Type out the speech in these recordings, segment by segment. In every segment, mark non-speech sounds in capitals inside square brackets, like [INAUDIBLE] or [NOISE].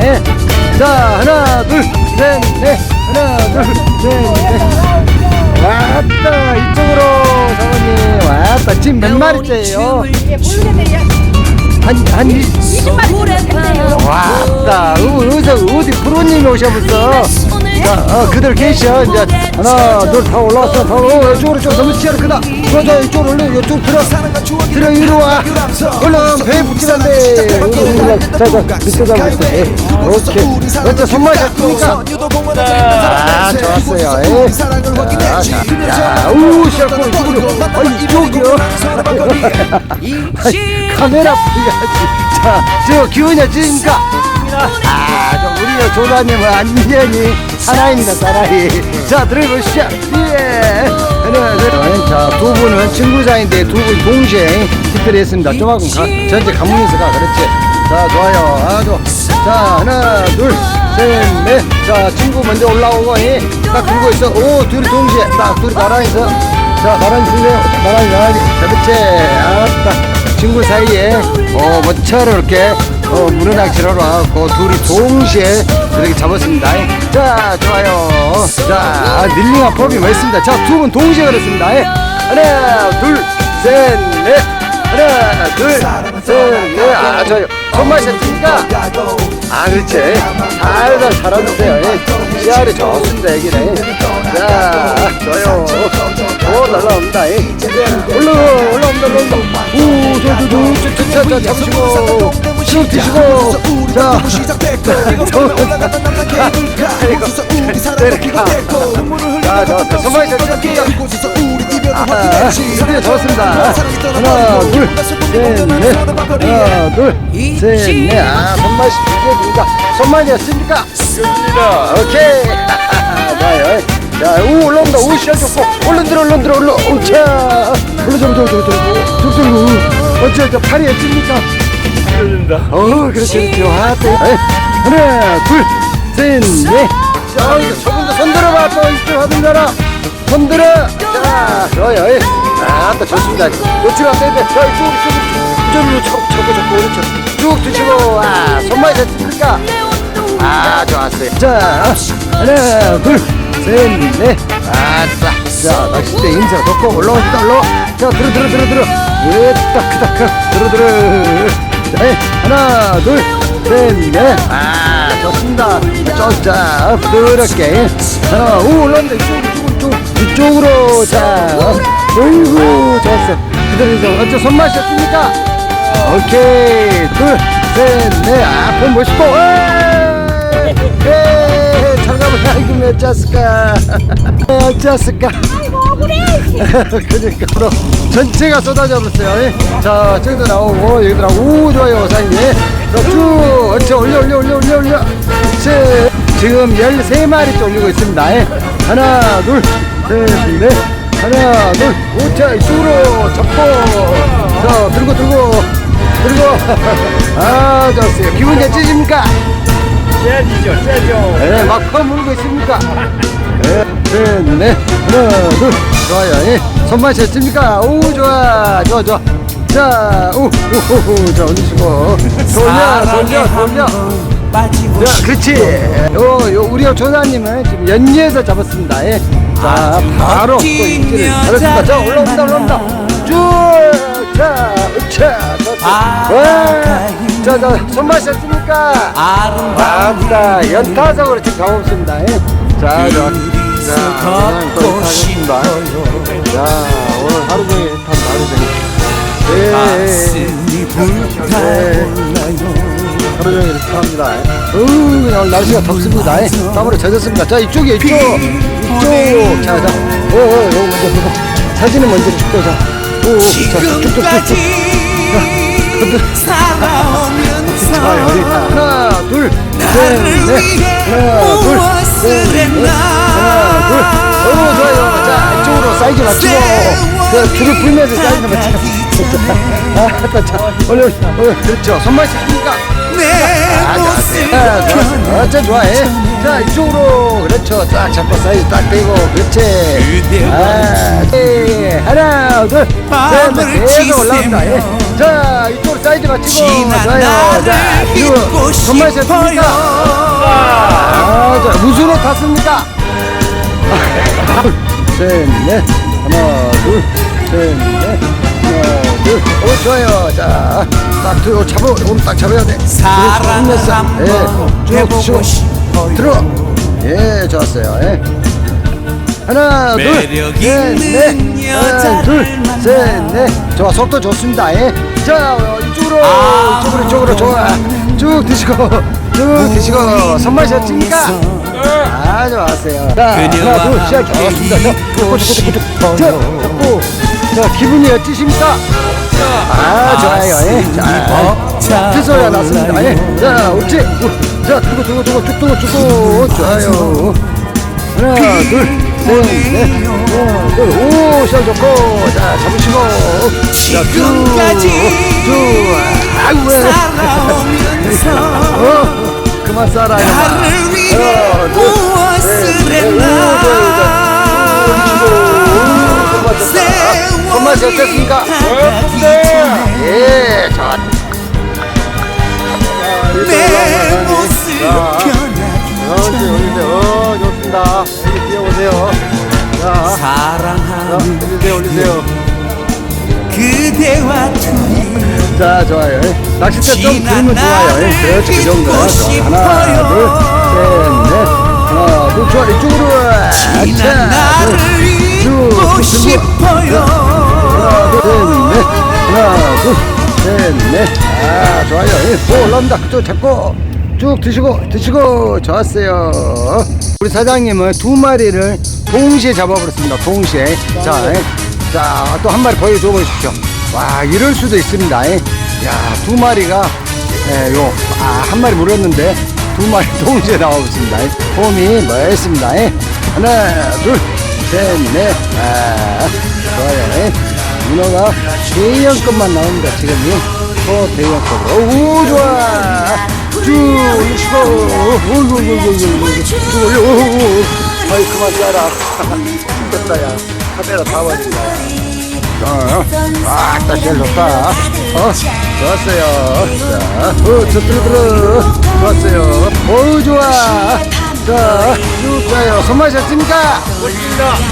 예. 자, 하나, 둘, 셋, 넷. 하나, 둘, 셋, 넷. 왔다, 이쪽으로 사모님. 왔다. 지금 몇 마리째예요? 예, 모르겠네요. 한, 한, 이- 20마리 됐네요. 왔다. 어, 어디서, 어디 프로님이 오셔봤어? 자, 어, 그들 계셔. 이제 하나, 둘, 다 올라왔어. 다 올라. 이쪽으로 좀 너무 치아를 크다. 그러자 이쪽으로 올려. 이쪽 들어. 들어, 이리 와. 얼른 배에 붙이란데. 자, 자, 밑에 잡고 있어. 예. 오케이. 먼저 손만 잡으니까. 아, 좋았어요. 예. 자, 자, 자, 우, 시작으로 이쪽으로. 아니, 이쪽이요. [LAUGHS] 카메라 보야지. 자, 저 기운이 어찌니까? 아, 저 우리 조사님은 안녕히 사나이입니다, 사나이. 자, 들어보시죠. 예. 둘. 자, 두 분은 친구 사이인데 두 분 동시에 집회를 했습니다. 조만큼 가, 전체 가문에서 가, 그렇지. 자, 좋아요. 아, 좋아. 자, 하나, 둘, 셋, 넷. 자, 친구 먼저 올라오고, 예. 딱 들고 있어. 오, 둘이 동시에. 딱, 둘이 있어. 자. 나란히, 나란히. 자, 그렇지. 아따. 친구 사이에 어 멋처럼 이렇게 어 문어낚시를 와갖고 둘이 동시에 이렇게 잡았습니다. 자 좋아요. 자 닐링한 법이 멋있습니다. 자 두 분 동시에 걸었습니다. 예. 하나 둘 셋 넷 하나 둘 셋 넷 아 좋아요. 손맛이 어떻습니까? 아 그렇지. 살살 살아주세요. 예. 씨알이 좋습니다 여기는. 자 좋아요. 오 날라옵니다. 예. 올라 올라옵니다 올라옵니다. 오 저 저 저 저저 잡으시고 쭉 드시고 자 자, 자, 선발 잘 찍었습니다. 아, 드디어 잡았습니다. 하나, 둘, 셋, 넷. 하나, 둘, 셋, 넷. 아, 손맛이 누가 손맛이었습니까? 좋습니다. 오케이. [LAUGHS] 좋아요. 자, 우 올라온다. 우 시작 좋고. 얼른 들어, 얼른 들어, 얼른. 오, 차. 얼른 들어, 들어, 들어, 들어. 쭉 들고. 어째, 저 팔이 어찝니까? 들어준다. 어, 그렇지, 그렇지. 에이, 하나, 둘, 셋, 넷. 자, 이거 저분도 손 들어봐. 또 이쪽 하던 자라. 손 들어. 자, 좋아요. 에이. 아, 또 좋습니다. 노출가 돼. 자, 이쪽, 이쪽, 이쪽으로 쳐, 쳐고, 쳐고, 오른쪽. 쭉 드시고. 아, 손만 됐습니까? 아, 좋았어요. 자, 하나, 둘, 셋, 넷. 아싸. 자, 낚싯대 인사 덮고 올라옵니다. 올라와. 자, 들어, 들어, 들어, 들어. 왜, 딱, 크다, 크. 들어, 들어. 자, 예. 하나, 둘, 셋, 넷. 아, 좋습니다. 좀, 자, 부드럽게. 하나, 오, 올라온다. 이쪽, 이쪽, 이쪽. 이쪽으로. 자, 어이구, 좋았어. 그대로, 어째 손맛이 어떻습니까? 오케이 둘, 셋, 넷, 아, 본 멋있고, 에이, 잘 가면 아이고 어쩌을까, 어쩌을까. [LAUGHS] 억울해. 그러니까 바로 전체가 쏟아져 버렸어요. 예. 자, 저기도 나오고 여기도 나오고, 오 좋아요, 사장님. 자, 쭉, 옳지, 올려, 올려, 올려, 올려, 올려. 그렇지. 지금 13마리째 올리고 있습니다. 예. 하나, 둘, 셋, 넷. 하나, 둘, 오, 자, 이쪽으로 잡고. 자, 들고, 들고, 들고. [LAUGHS] 아, 좋았어요. 기분 좋으십니까? 쎄지죠, 쎄죠. 네, 막 퍼물고 있습니까? 네, 네, 네, 하나, 둘, 좋아요. 예, 손만 챘습니까? 오, 좋아, 좋아, 좋아. 자, 오, 오, 오, 자, 올리시고. 돌려, 돌려, 돌려. 자, 그렇지. 요, 요, 우리 조사님은 지금 연지에서 잡았습니다. 예. 자, 바로 또 인기를 잡았습니다. 자, 올라옵니다, 올라옵니다. 쭉, 자, 자, 자, 와, 자, 자, 손맛 챘습니까? 아따 연타석으로 지금 가봅습니다 예. 자, 자, 자, 또 가겠습니다 자, 오늘 하루 종일 한 하루 종일 예, 하루 종일 이렇게 합니다 예. 으, 그냥 오늘 날씨가 덥습니다 예. 땀으로 젖었습니다 자, 이쪽에 이쪽 이쪽 자, 자, 오, 오, 오, 먼저 보고 사진은 먼저 찍고 자, 오, 오, 자, 쭉쭉쭉쭉 자, 여기 하나, 둘, 셋, 넷, 하나, 둘, 셋, 넷, 하나, 그 줄을 풀면서 사이즈 맞추고. 아, 자, 자, 얼른, 얼른, 그렇죠. 손맛 씻습니까? 아, 좋았어요. 아. 어쩜 좋아해. 자, 이쪽으로. 그렇죠. 딱 잡고 사이즈 딱 대고. 그렇지. 아, 예. 하나, 둘, 셋, 넷. 계속 올라옵니다. 예. 자, 이쪽으로 사이즈 맞추고. 좋아요. 자, 그리고 정말 좋습니까? 아, 자, 무수로 탔습니까? 둘, 셋, 넷. 하나, 둘, 셋, 넷. 하나, 둘. 오, 좋아요. 자, 딱 들어, 잡아. 오늘 딱 잡아야 돼. 사랑을 힘냈어. 한번 예, 쭉 해보고. 싶어요. 들어. 예, 좋았어요. 예. 하나, 둘, 매력 셋, 있는 넷. 하나, 여자를 둘, 만나. 셋, 넷. 좋아, 속도 좋습니다. 예. 자, 어, 이쪽으로, 아, 이쪽으로, 이쪽으로, 좋아. 쭉 드시고, 쭉 드시고, 손 마셨습니까? 아, 좋았어요. 자, 하나, 둘, 시작해. 함께 좋습니다. 자, 잡고, 잡고, 자, 기분이 어떠십니까? 아, 좋아요. 예. 자, 그 소리가 났습니다. 예. 자, 옳지. 우, 자, 두고, 두고, 두고, 쭉 두고, 두고. 좋아요. 하나, 둘, 셋, 넷. 하나, 둘. 오, 시작 좋고. 자, 잡으시고. 자, 쭉. 쭉. 아이고, 왜. 살아오 어. 손맛 세월이 어땠습니까? 네. 예, 좋아. 내 모습 변하기 올리세요. 어, 좋습니다. 여기 뛰어오세요. 자, 자, 사랑하는 올리세요, 올리세요. 그대와 둘이 자, 좋아요. 낚싯대 좀 들으면 좋아요. 나를 그렇지, 그. 잊고 좋아. 하나, 둘, 싶어요. 셋, 넷. 하나, 둘, 좋아. 이쪽으로. 하나, 둘, 셋, 넷. 하나, 둘, 셋, 넷. 아, 좋아요. 예, 또 올라옵니다. 그쪽 잡고 쭉 드시고, 드시고, 좋았어요. 우리 사장님은 두 마리를 동시에 잡아버렸습니다. 동시에. 자, 예. 자, 또 한 마리 보여줘 보십시오. 와, 이럴 수도 있습니다. 예. 야, 두 마리가, 예, 요, 아, 한 마리 물었는데, 두 마리 동시에 나와봤습니다. 예. 폼이 멋있습니다. 예. 하나, 둘, 셋, 넷. 아, 좋아요. 예. 문어가 대형급만 나옵니다. 지금이 또 대형급으로. 오, 좋아. 쭉 올리시고. 오오오오오오. 쭉 올려. 오오오. 아이, 그만 쏴라. 됐다, 야. 카메라 다 버린다. 어, 아, 딱 제일 좋다. 어, 좋았어요. 자, 어, 저 들어, 들어. 좋았어요. 어우, 좋아. 자, 쭉 좋아요. 손맛이 어습니까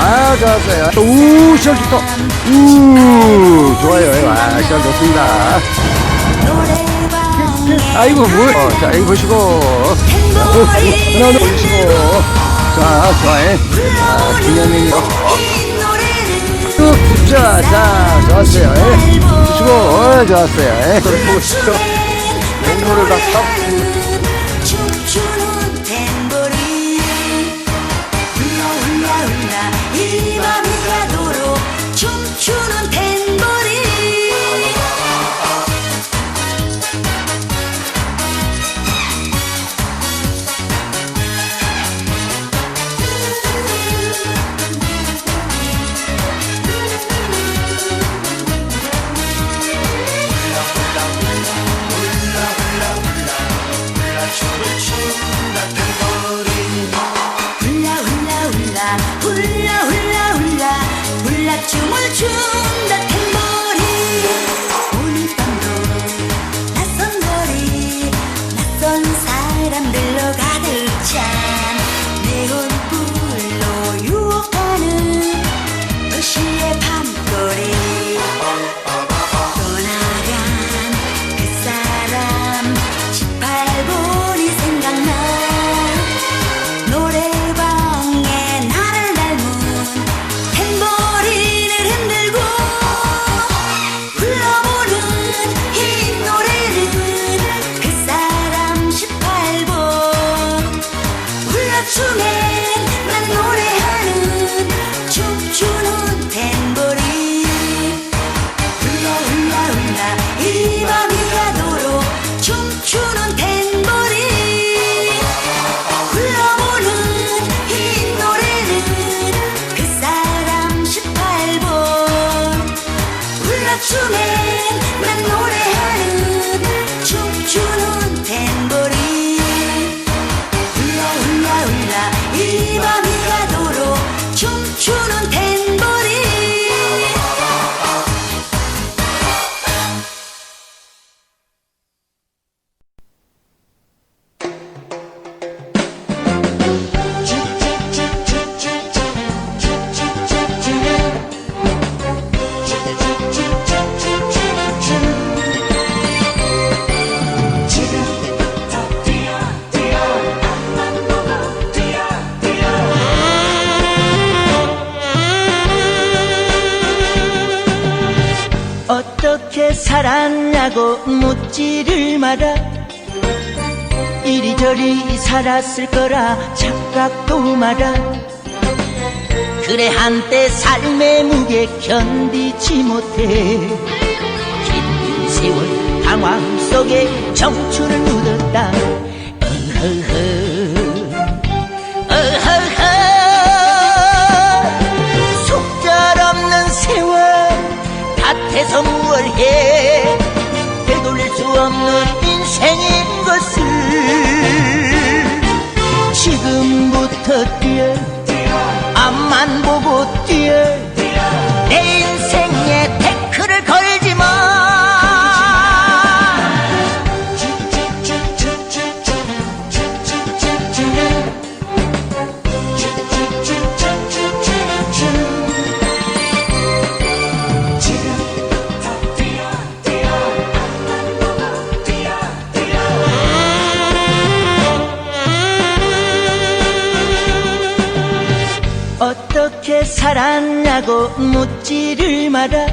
아, 좋았어요. 우, 시절 좋다. 우, 좋아요. 아, 시절 좋습니다. 아이고, 뭐. 어, 자, 이거 보시고. 자, 어, 하나, 하나 보시고. 자, 좋아해. 아, 기념이요. 쭉 굽자. 자, 좋았어요. 예. 보시고, 어, 좋았어요. 예. 보시고. 농구를 다 딱. 살았냐고 묻지를 마라. 이리저리 살았을 거라 착각도 마라. 그래 한때 삶의 무게 견디지 못해. 긴 세월 방황 속에 청춘을 묻었다. 어허허 어허허. 속절없는 세월 밭에서 무얼 해 되돌릴 수 없는 인생인 것을 지금부터 뛰어 앞만 보고 뛰어 내인 살았냐고 묻지를 마라.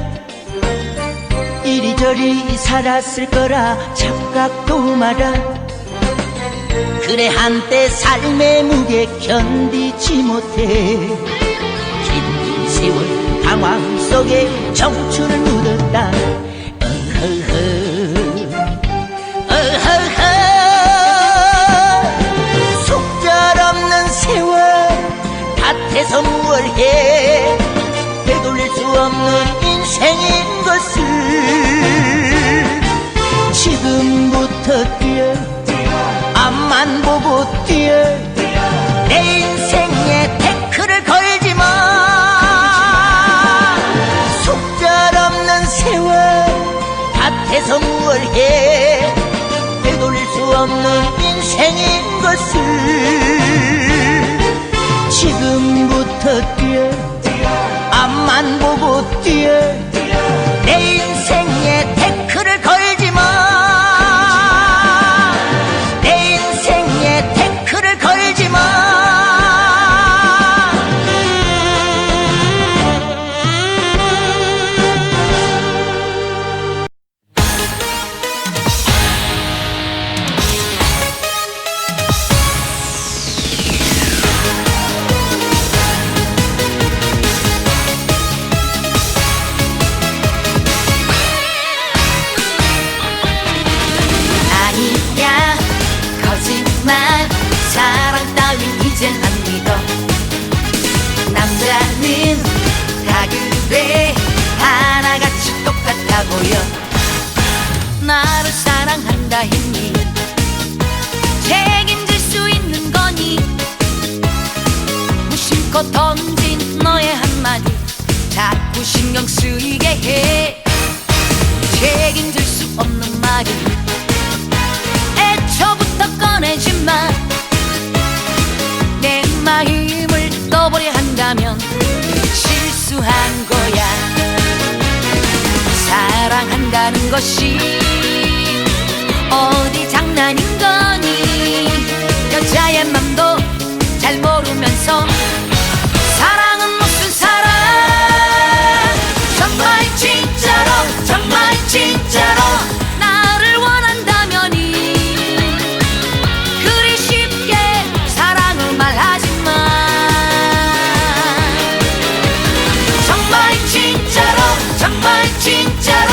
이리저리 살았을 거라 착각도 마라. 그래 한때 삶의 무게 견디지 못해. 긴 세월 방황 속에 청춘을 묻었다. 어허허 밭에서 무얼 해 되돌릴 수 없는 보고 사랑한다 했니 책임질 수 있는 거니 무심코 던진 너의 한마디 자꾸 신경 쓰이게 해 책임질 수 없는 말이 애초부터 꺼내지 마. 내 마음을 떠보려 한다면 실수한 거야. 사랑한다는 것이 어디 장난인 거니? 여자의 맘도 잘 모르면서 사랑은 무슨 사랑? 정말 진짜로 정말 진짜로 나를 원한다면이. 그리 쉽게 사랑을 말하지마 정말 진짜로 정말 진짜로